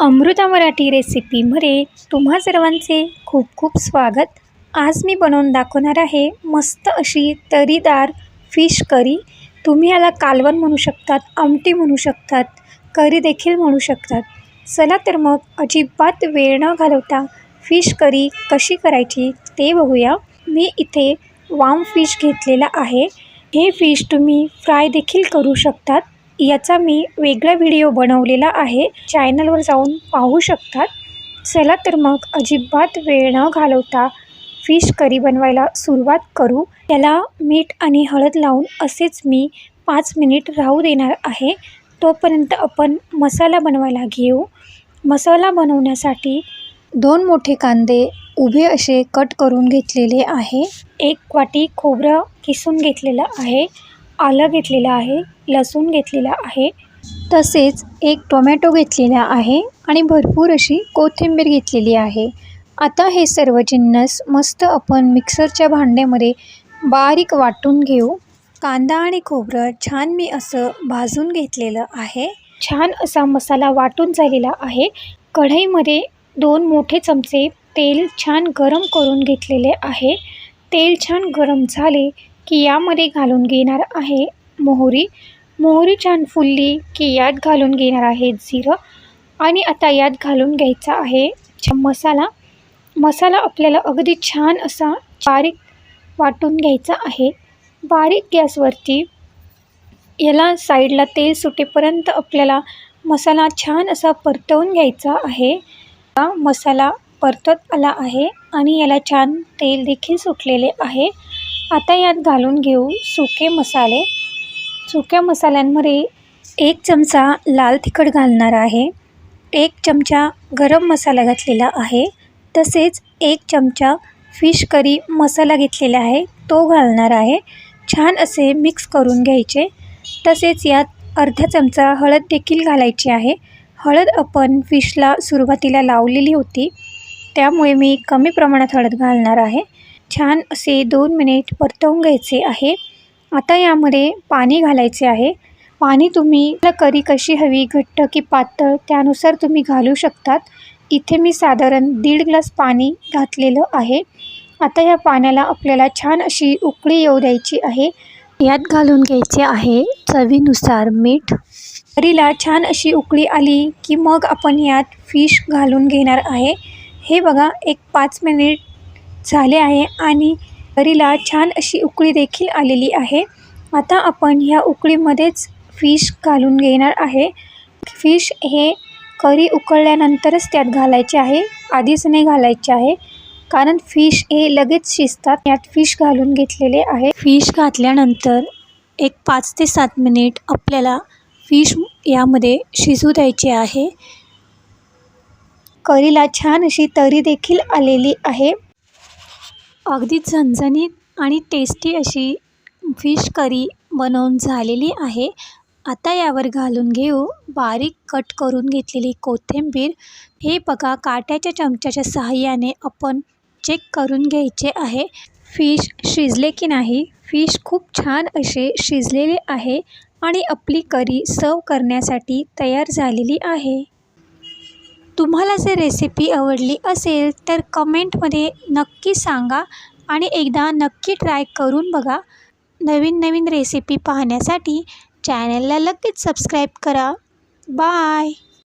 अमृता मराठी रेसिपीमध्ये तुम्हा सर्वांचे खूप खूप स्वागत. आज मी बनवून दाखवणार आहे मस्त अशी तरीदार फिश करी तुम्ही याला कालवण म्हणू शकतात आमटी म्हणू शकतात करी देखील म्हणू शकतात. चला तर मग अजिबात वेळ न घालवता फिश करी कशी करायची ते बघूया. मी इथे वाम फिश घेतलेला आहे. हे फिश तुम्ही फ्राय देखील करू शकतात. याचा मी वेगळा व्हिडिओ बनवलेला आहे. चॅनलवर जाऊन पाहू शकतात. चला तर मग अजिबात वेळ न घालवता फिश करी बनवायला सुरुवात करू. त्याला मीठ आणि हळद लावून असेच मी पाच मिनिट राहू देणार आहे. तोपर्यंत आपण मसाला बनवायला घेऊ. मसाला बनवण्यासाठी दोन मोठे कांदे उभे असे कट करून घेतलेले आहे. एक वाटी खोबरं किसून घेतलेलं आहे. आलं घेतलेलं आहे लसूण घेतलेला आहे. तसेच एक टोमॅटो घेतलेला आहे आणि भरपूर अशी कोथिंबीर घेतलेली आहे. आता हे सर्व जिन्नस मस्त आपण मिक्सरच्या भांड्यामध्ये बारीक वाटून घेऊ. कांदा आणि खोबरं छान मी असं भाजून घेतलेलं आहे. छान असा मसाला वाटून झालेला आहे. कढईमध्ये दोन मोठे चमचे तेल छान गरम करून घेतलेले आहे. तेल छान गरम झाले की यामध्ये घालून घेणार आहे मोहरी. मोहरी छान फुलली की यात घालून घेणार आहे जिरं आणि आता यात घालून घ्यायचा आहे मसाला. मसाला आपल्याला अगदी छान असा बारीक वाटून घ्यायचा आहे. बारीक गॅसवरती याला साईडला तेल सुटेपर्यंत आपल्याला मसाला छान असा परतवून घ्यायचा आहे. हा मसाला परतत आला आहे आणि याला छान तेल देखील सुटलेले आहे. आता यात घालून घेऊ सुके मसाले. सुक्या मसाल्यांमध्ये एक चमचा लाल तिखट घालणार आहे. एक चमचा गरम मसाला घातलेला आहे. तसेच एक चमचा फिश करी मसाला घेतलेला आहे. तो घालणार आहे. छान असे मिक्स करून घ्यायचे. तसेच यात अर्धा चमचा हळद देखील घालायची आहे. हळद आपण फिशला सुरुवातीला लावलेली होती. त्यामुळे मी कमी प्रमाणात हळद घालणार आहे. छान असे दोन मिनिट परतवून घ्यायचे आहे. आता यामध्ये पाणी घालायचे आहे. पाणी तुम्ही करी कशी हवी घट्ट की पातळ त्यानुसार तुम्ही घालू शकतात. इथे मी साधारण दीड ग्लास पाणी घातलेलं आहे. आता या पाण्याला आपल्याला छान अशी उकळी येऊ द्यायची आहे. यात घालून घ्यायचे आहे चवीनुसार मीठ. करीला छान अशी उकळी आली की मग आपण यात फिश घालून घेणार आहे. हे बघा एक पाच मिनिट झाले आहे आणि करीला छान अशी उकळी देखील आलेली आहे. आता आपण ह्या उकळीमध्येच फिश घालून घेणार आहे. फिश हे करी उकळल्यानंतरच त्यात घालायचे आहे. आधीच नाही घालायचे आहे. कारण फिश हे लगेच शिजतात. यात फिश घालून घेतलेले आहे. फिश घातल्यानंतर एक पाच ते सात मिनिट आपल्याला फिश यामध्ये शिजू द्यायचे आहे. करीला छान अशी तरी देखील आलेली आहे. अगदी झणझणीत आणि टेस्टी अशी फिश करी बनवून झालेली आहे. आता यावर घालून घेऊ. बारीक कट करून घेतलेली कोथिंबीर. हे बघा काट्याच्या चमच्याच्या सहाय्याने आपण चेक करून घ्यायचे आहे. फिश शिजले की नाही? फिश खूप छान असे शिजलेले आहे आणि आपली करी सर्व करण्यासाठी तयार झालेली आहे. तुम्हाला जर रेसिपी आवडली असेल तर कमेंटमध्ये नक्की सांगा आणि एकदा नक्की ट्राय करून बघा. नवीन नवीन रेसिपी पाहण्यासाठी चॅनलला लगेच सबस्क्राईब करा. बाय